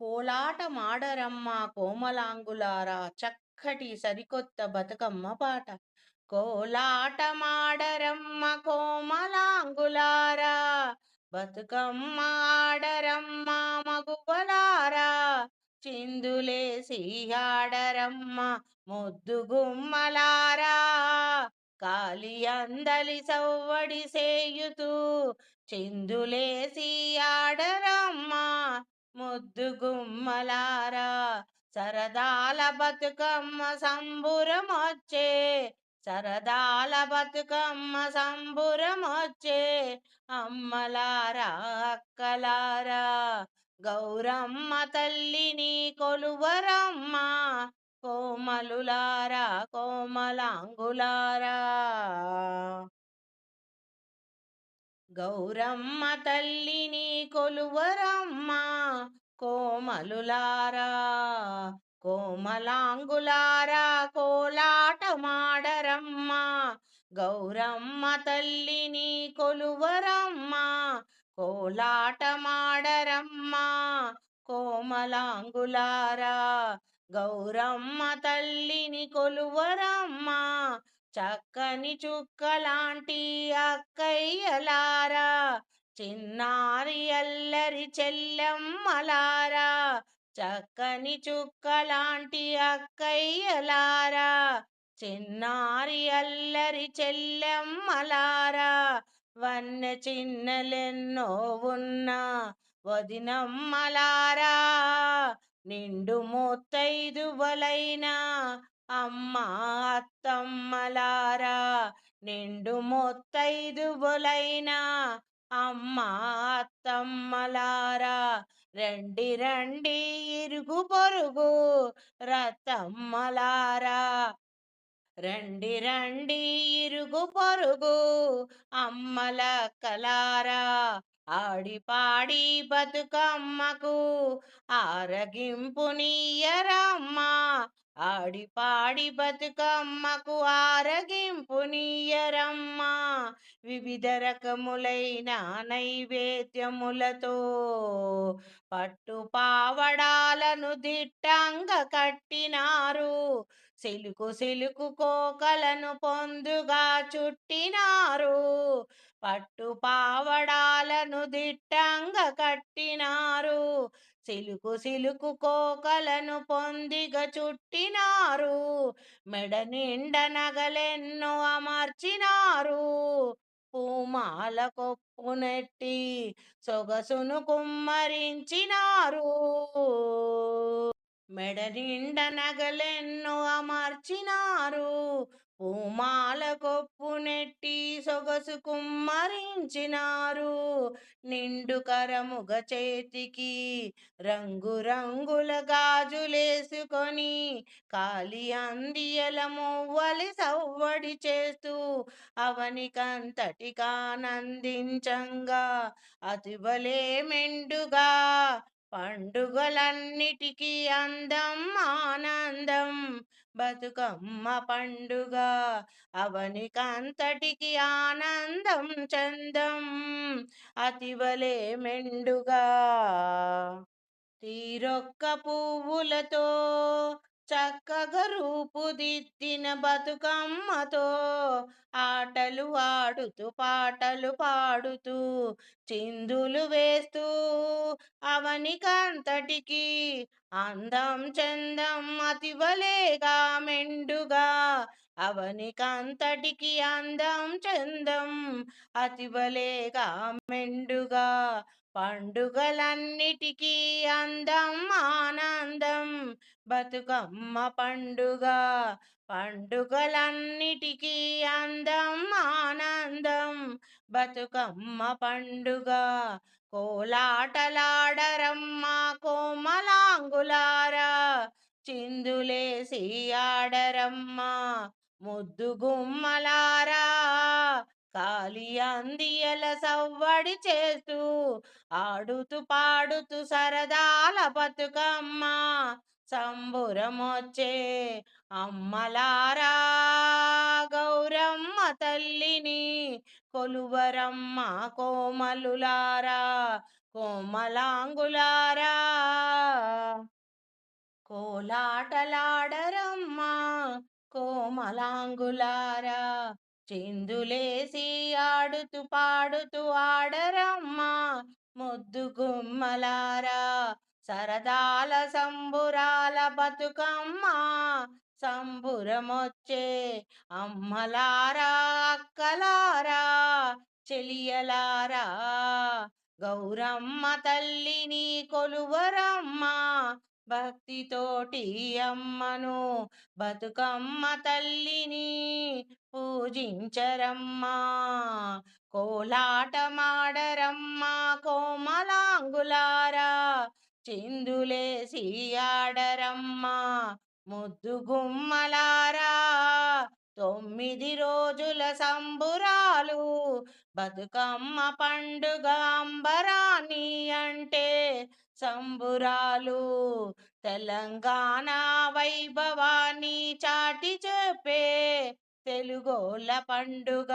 కోలాటమాడరమ్మా కోమలాంగులారా చక్కటి సరికొత్త బతుకమ్మ పాట. కోలాటమాడరమ్మ కోమలాంగులారా బతుకమ్మ ఆడరమ్మ మగువలారా చిందులేసి ఆడరమ్మ ముద్దు గుమ్మలారా కాలి అందలి సవ్వడి సేయుతూ చిందులేసి ఆడరమ్మ ముద్దు గుమ్మలారా సరదాల బతుకమ్మ సంబురమొచ్చే సరదాల బతుకమ్మ సంబురమొచ్చే అమ్మలారా అక్కలారా గౌరమ్మ తల్లిని కొలువరమ్మ కోమలులారా కోమలాంగులారా. గౌరమ్మ తల్లిని కొలువరమ్మ కోమలులారా కోమలాంగులారా కోలాటమాడరమ్మ గౌరమ్మ తల్లిని కొలువరమ్మ కోలాటమాడరమ్మ కోమలాంగులారా గౌరమ్మ తల్లిని కొలువరమ్మ. చక్కని చుక్కలాంటి అక్కయ్యలారా చిన్నారి అల్లరి చెల్లెమ్మలారా చక్కని చుక్కలాంటి అక్కయ్యలారా చిన్నారి అల్లరి చెల్లెమ్మలారా వన్నె చిన్నలెన్నో ఉన్నా వదినమ్మలారా నిండు ముత్తైదువలైన అమ్మ అత్తమ్మలారా నిండు ముత్తైదువులైన. అమ్మ అత్తమ్మలారా రండి రండి ఇరుగు పొరుగు రత్తమ్మలారా రండి రండి ఇరుగు పొరుగు అమ్మల కలారా ఆడిపాడి బతుకమ్మకు ఆరగింపు నీయరమ్మ. ఆడి పాడి బతుకమ్మకు ఆరగింపు నీయరమ్మ. వివిధ రకములైన నైవేద్యములతో పట్టు పావడాలను దిట్టంగా కట్టినారు. సిలుకు సిలుకు కోకలను పొందుగా చుట్టినారు. పట్టు పావడాలను దిట్టంగా కట్టినారు. సిలుకు సిలుకు కోకలను పొందిగా చుట్టినారు. మెడ నిండ నగలెన్నో అమర్చినారు. పూమాల కొప్పు నెట్టి సొగసును కుమ్మరించినారు. మెడ నిండ నగలెన్నో అమర్చినారు. పూమాల కొప్పు నెట్టి సొగసు కుమ్మరించినారు. నిండు కరముగ చేతికి రంగురంగుల గాజులేసుకొని కాలి అందియల మువ్వలి సవ్వడి చేస్తూ అవనికంతటికానందించంగా అతిబలే మెండుగా పండుగలన్నిటికీ అందం ఆనందం. బతుకమ్మ పండుగ. అవనికంతటికి ఆనందం చందం. అతివలే మెండుగా. తీరొక్క పువ్వులతో చక్కగా రూపుదిద్దిన బతుకమ్మతో ఆటలు ఆడుతూ పాటలు పాడుతూ చిందులు వేస్తూ అవనికంతటికి అందం చందం అతివలేగా మెండుగా అవనికంతటికి అందం చందం అతివలేగా మెండుగా పండుగలన్నిటికీ అందం ఆనందం బతుకమ్మ పండుగ. పండుగలన్నిటికీ అందం ఆనందం. బతుకమ్మ పండుగ. కోలాటలాడరమ్మ కోమలాంగులారా. చిందులేసి ఆడరమ్మ ముద్దు గుమ్మలారా. కాలి అందియల సవ్వడి చేస్తూ ఆడుతూ పాడుతూ సరదాల బతుకమ్మ. సంబురమొచ్చే అమ్మలారా గౌరమ్మ తల్లిని కొలువరమ్మ కోమలులారా కోమలాంగులారా. కోలాటలాడరమ్మ కోమలాంగులారా. చిందులేసి ఆడుతూ పాడుతూ ఆడరమ్మ ముద్దు గుమ్మలారా సరదాల సంబురాల బతుకమ్మ సంబురమొచ్చే అమ్మలారా అక్కలారా చెలియలారా గౌరమ్మ తల్లిని కొలువరమ్మ భక్తితోటి అమ్మను బతుకమ్మ తల్లిని పూజించరమ్మా కోలాటమాడరమ్మా కోమలాంగులారా చిందులేసి ఆడరమ్మా ముద్దు గుమ్మలారా తొమ్మిది రోజుల సంబురాలు బతుకమ్మ పండుగ అంబరాని అంటే సంబురాలు. తెలంగాణ వైభవాన్ని చాటి చెప్పే తెలుగోళ్ళ పండుగ.